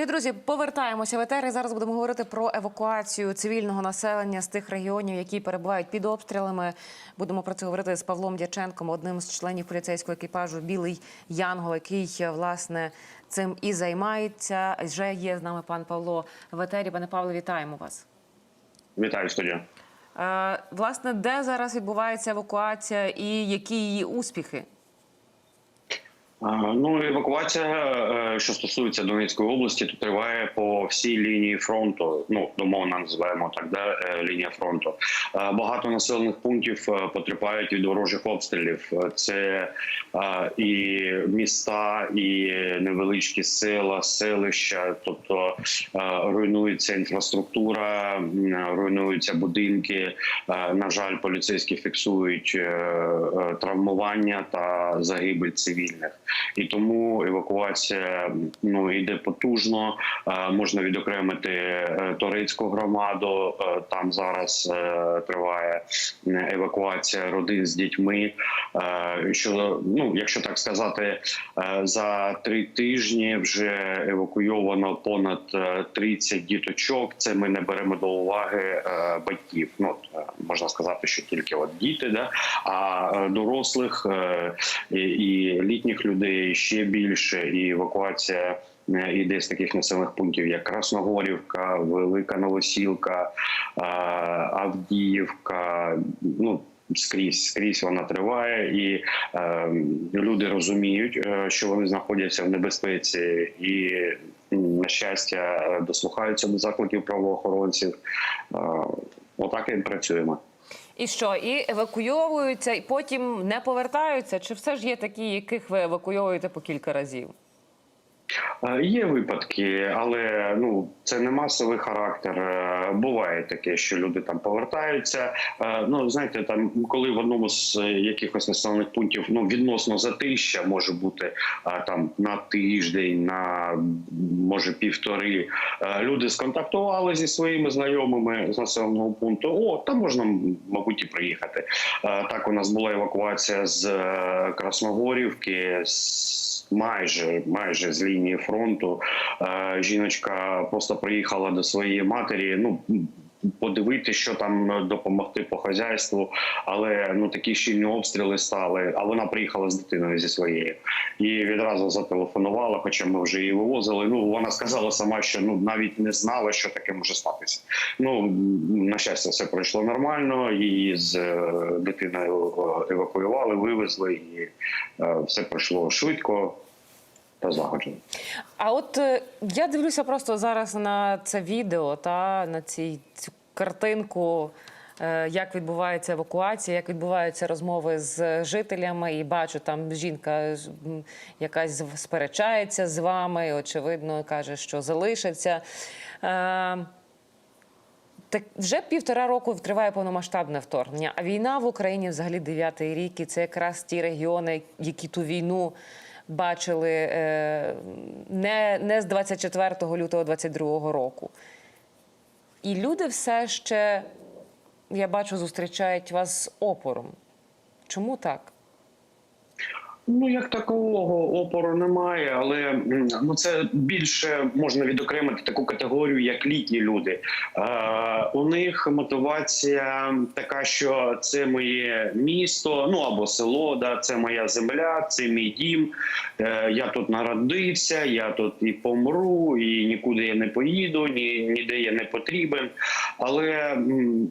Дорогі друзі, повертаємося в етер. і Зараз будемо говорити про евакуацію цивільного населення з тих регіонів, які перебувають під обстрілами. Будемо про це говорити з Павлом Дяченком, одним з членів поліцейського екіпажу Білий Янгол, який власне цим і займається. Вже є з нами пан Павло в етері. Пане Павло, вітаємо вас. Вітаю студія. Е, власне, де зараз відбувається евакуація і які її успіхи? Ну, евакуація, е, що стосується Донецької області, то триває по всій лінії фронту. Ну, домовно називаємо так, да, е, лінія фронту. Е, Багато населених пунктів е, потерпають від ворожих обстрілів. Це і міста, і невеличкі села, селища. Тобто руйнується інфраструктура, руйнуються будинки. На жаль, поліцейські фіксують травмування та загибель цивільних. І тому евакуація ну йде потужно. Е, Можна відокремити е, Торецьку громаду. Е, Там зараз триває евакуація родин з дітьми. Що ну, якщо так сказати, за три тижні вже евакуйовано понад е, 30 діточок. Це ми не беремо до уваги батьків. Ну можна сказати, що тільки от діти, да а дорослих і літніх людей ще більше, і евакуація. е, Іде з таких населених пунктів, як Красногорівка, Велика Новосілка, е, Авдіївка. Ну скрізь скрізь вона триває, і е, люди розуміють, е, що вони знаходяться в небезпеці, і на щастя дослухаються до закликів правоохоронців. Е, отак і працюємо. І що, і евакуйовуються, і потім не повертаються? Чи все ж є такі, яких ви евакуйовуєте по кілька разів? Е, Є випадки, але ну це не масовий характер. Е, Буває таке, що люди там повертаються. Е, Ну знаєте, там коли в одному з якихось населених пунктів ну відносно затища може бути там на тиждень, на може півтори. Люди сконтактували зі своїми знайомими з населеного пункту. О, там можна мабуть і приїхати. Так у нас була евакуація з Красногорівки. з майже майже з лінії фронту. Е, Жіночка просто приїхала до своєї матері. Ну подивитися, що там е, допомогти по хазяйству, але ну такі щільні обстріли стали. А вона приїхала з дитиною зі своєю і відразу зателефонувала. Хоча ми вже її вивозили. Ну вона сказала сама, що ну навіть не знала, що таке може статися. Ну на щастя, все пройшло нормально. Її з е, дитиною е, евакуювали, вивезли, і все пройшло швидко та злагоджено. А от е, я дивлюся просто зараз на це відео та на ці, цю картинку, е, як відбувається евакуація, як відбуваються розмови з жителями, і бачу, там жінка якась сперечається з вами, очевидно, каже, що залишиться. Е, так вже півтора року триває повномасштабне вторгнення. А війна в Україні взагалі дев'ятий рік, і це якраз ті регіони, які ту війну бачили е, не, не з 24 лютого 22 року. І люди все ще, я бачу, зустрічають вас з опором. Чому так? Ну як такого опору немає, але ну це більше можна відокремити таку категорію, як літні люди. Е, у них мотивація така, що це моє місто, ну або село, да, це моя земля, це мій дім. Е, я тут народився, я тут і помру, і нікуди я не поїду, ні ніде я не потрібен. Але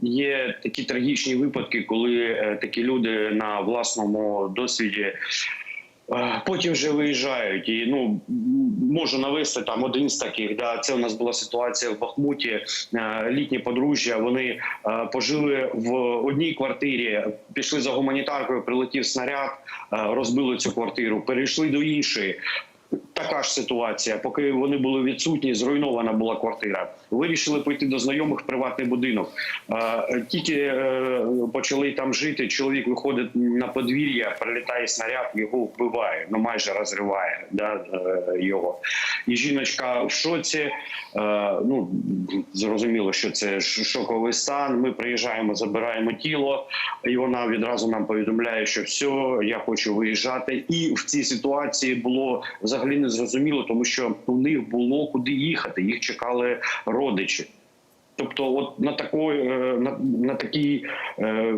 є такі трагічні випадки, коли е, такі люди на власному досвіді. Потім вже виїжджають, і ну можу навести там один з таких. Да, це у нас була ситуація в Бахмуті. Е, Літні подружжя вони е, пожили в одній квартирі, пішли за гуманітаркою, прилетів снаряд, е, розбили цю квартиру, перейшли до іншої. Така ж ситуація, поки вони були відсутні, зруйнована була квартира. Вирішили пойти до знайомих в приватний будинок. Тільки е, почали там жити. Чоловік виходить на подвір'я, прилітає снаряд, його вбиває, ну майже розриває да, е, його. І жіночка в шоці. Е, Ну зрозуміло, що це шоковий стан. Ми приїжджаємо, забираємо тіло, і вона відразу нам повідомляє, що все, я хочу виїжджати. І в цій ситуації було взагалі не зрозуміло, тому що у них було куди їхати. Їх чекали родичі. Тобто, от на такої е, на, на такій. Е,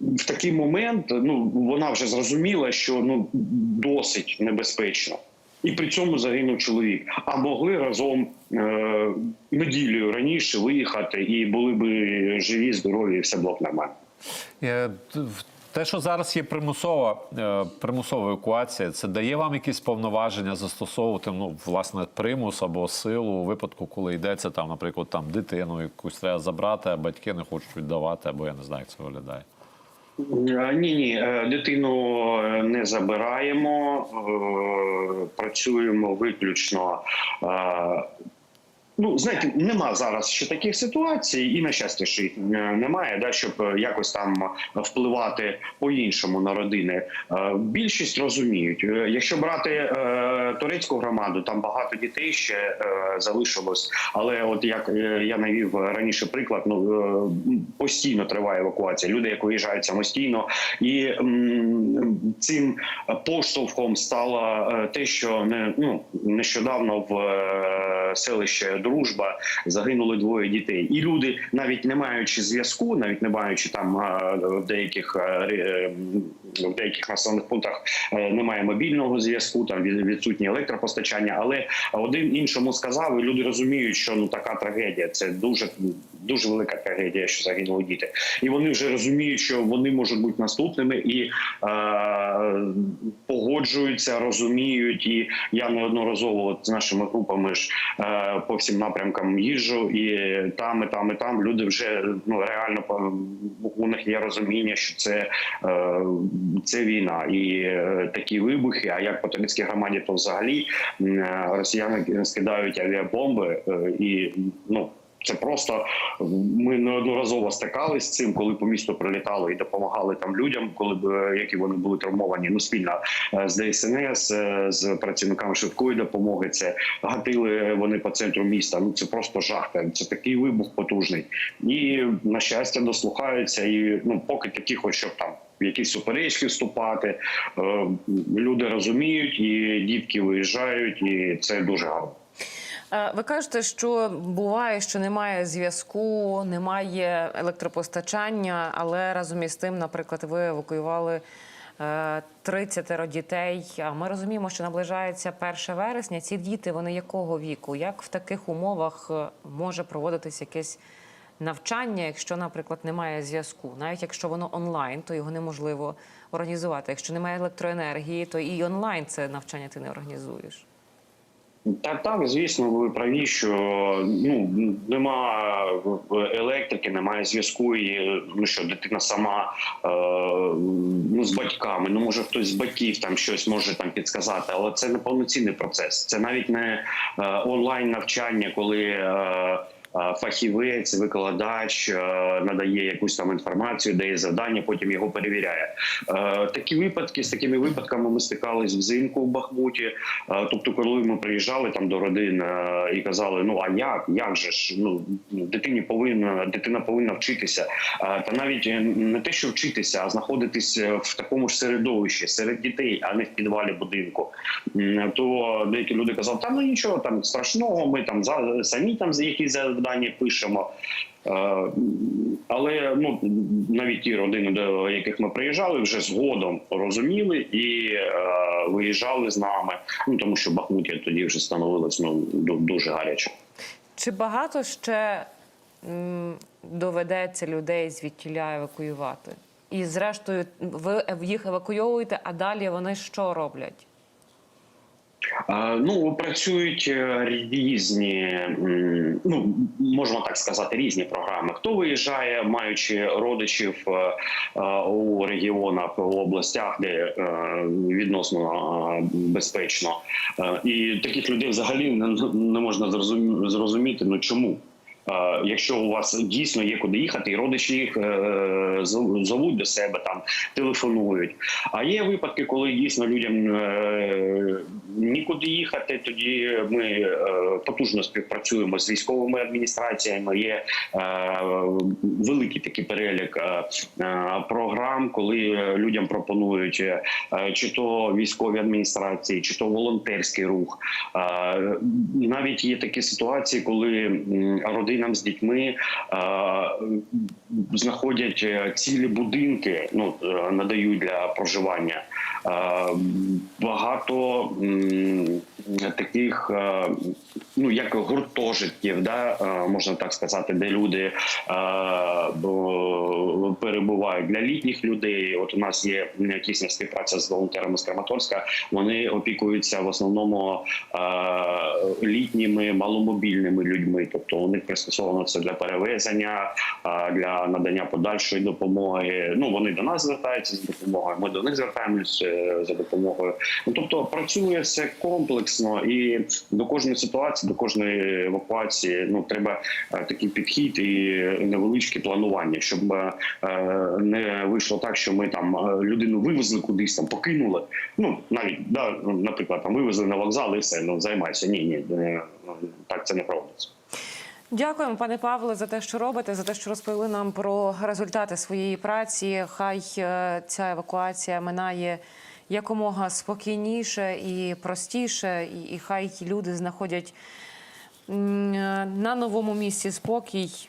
в такий момент ну вона вже зрозуміла, що ну досить небезпечно, і при цьому загинув чоловік. А могли разом е, неділею раніше виїхати і були би живі, здорові, і все було б нормально. В- Те, що зараз є примусова, е, примусова евакуація, це дає вам якісь повноваження застосовувати ну, власне примус або силу у випадку, коли йдеться там, наприклад, там дитину якусь треба забрати, а батьки не хочуть віддавати, або я не знаю, як це виглядає. Е, Ні, ні, е, дитину не забираємо, працюємо виключно. Ну, знаєте, нема зараз ще таких ситуацій, і на щастя, що їх е, немає, да, щоб е, якось там впливати по-іншому на родини. Е, Більшість розуміють. Якщо брати турецьку громаду, там багато дітей ще залишилось. Але от як я навів раніше приклад, ну постійно триває евакуація. Люди, як виїжджають самостійно, і цим поштовхом стало те, що не ну нещодавно в селище Дружба загинули двоє дітей, і люди, навіть не маючи зв'язку, навіть не маючи там в деяких е, е, в деяких населених пунктах е, немає мобільного зв'язку, там від- відсутнє електропостачання. Але один іншому сказав, і люди розуміють, що ну така трагедія. Це дуже дуже велика трагедія, що загинули діти, і вони вже розуміють, що вони можуть бути наступними і е, погоджуються, розуміють. І я неодноразово з нашими групами ж по всім напрямкам їжу, і там, і там, і там люди вже ну реально у них є розуміння, що це, е, це війна і е, такі вибухи. А як по турецькій громаді, то взагалі е, росіяни скидають авіабомби е, і ну. Це просто ми неодноразово стикалися з цим, коли по місту прилітали і допомагали там людям, коли б е, які вони були травмовані. Ну спільно е, з ДСНС, е, з працівниками швидкої допомоги. Це гатили вони по центру міста. Ну це просто жах. Це такий вибух потужний. І на щастя дослухаються. І ну поки такі, хоч щоб там. в Якісь суперечки вступати, люди розуміють, і дітки виїжджають, і це дуже гарно. Е, Ви кажете, що буває, що немає зв'язку, немає електропостачання, але разом із тим, наприклад, ви евакуювали е, 30 дітей. А ми розуміємо, що наближається 1 вересня. Ці діти вони якого віку? Як в таких умовах е, може проводитись якесь навчання, якщо, наприклад, немає зв'язку? Навіть якщо воно онлайн, то його неможливо організувати. Якщо немає електроенергії, то і онлайн це навчання ти не організуєш. Так, так, звісно, ви праві, що ну нема електрики, немає зв'язку, і ну що дитина сама е, ну з батьками. Ну може хтось з батьків там щось може там підсказати, але це не повноцінний процес. Це навіть не е, онлайн навчання, коли. Е, е, Фахівець, викладач е, надає якусь там інформацію, дає завдання, потім його перевіряє. Е, Такі випадки з такими випадками ми стикались взимку в Бахмуті. Е, Тобто, коли ми приїжджали там до родин е, і казали: ну а як, як же ж ну дитині повинна дитина повинна вчитися, та навіть не те, що вчитися, а знаходитись в такому ж середовищі серед дітей, а не в підвалі будинку. То деякі люди казали, та ну нічого там страшного, ми там за самі там якісь завдання пишемо. Е, Але ну навіть ті родини, до яких ми приїжджали, вже згодом розуміли і е, виїжджали з нами. Ну тому що Бахмуті тоді вже становилось ну дуже гаряче. Чи багато ще доведеться людей звідтіля евакуювати? І зрештою, ви їх евакуйовуєте, а далі вони що роблять? Ну працюють е, різні, ну можна так сказати, різні програми. Хто виїжджає, маючи родичів е, е, у регіонах, у областях, де відносно безпечно, і таких людей взагалі не можна зрозуміти. Ну чому? Е, Якщо у вас дійсно є куди їхати, і родичі їх е, зовуть до себе, там телефонують. А є випадки, коли дійсно людям е, нікуди їхати. Тоді ми потужно співпрацюємо з військовими адміністраціями. Є великий такий перелік програм, коли людям пропонують чи то військові адміністрації, чи то волонтерський рух. Навіть є такі ситуації, коли м, родинам з дітьми е, знаходять е, цілі будинки, ну е, надають для проживання. Багато таких, ну як гуртожитків, да, можна так сказати, де люди перебувають для літніх людей. От у нас є тісна співпраця з волонтерами з Краматорська. Вони опікуються в основному літніми маломобільними людьми. Тобто у них пристосовано це для перевезення, для надання подальшої допомоги. Ну вони до нас звертаються з допомогою. Ми до них звертаємося е, за допомогою. Ну тобто працює все комплексно і до кожної ситуації, до кожної евакуації ну треба е, такий підхід і невеличке планування, щоб е, не вийшло так, що ми там людину вивезли кудись там, покинули. Ну навіть да, наприклад, там вивезли на вокзал і все, ну займайся. Ні, ні, так це не проводиться. Дякуємо, пане Павле, за те, що робите, за те, що розповіли нам про результати своєї праці. Хай е, ця евакуація минає якомога спокійніше і простіше, і, і хай люди знаходять е, на новому місці спокій